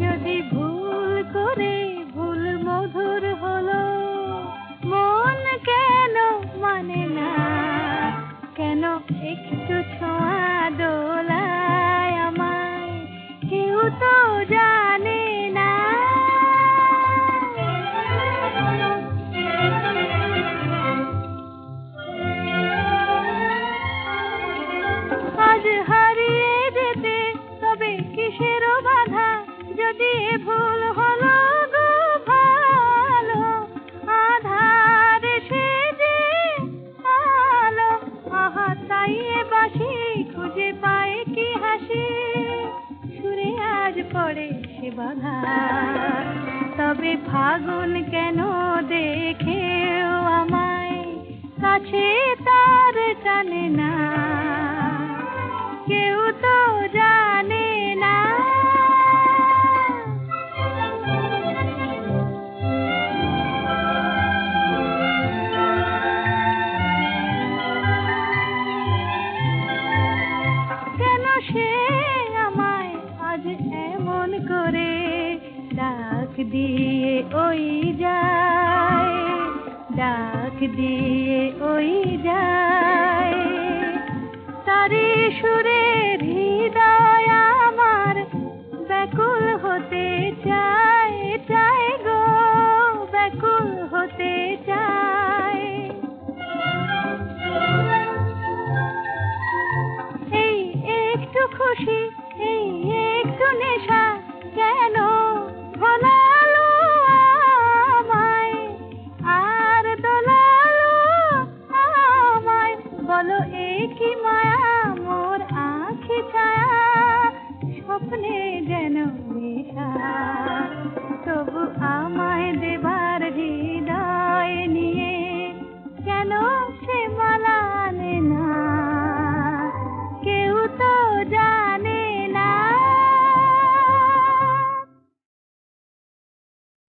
যদি ভুল করে ভুল মধুর হলো মন কেন মানে না? কেন একটু ছোঁয়া পড়ে সে বাধা। তবে ফাগুন কেন দেখেও আমায় কাছে তার টানে না? কেউ তো জানে না। কেন সে দিয়ে ওই যায়, ডাক দিয়ে ওই যায়। তারি সুরের হৃদয় আমার ব্যাকুল হতে চায় চায় গো, ব্যাকুল হতে চায়। এই একটু খুশি, এই একটু নেশা, কেন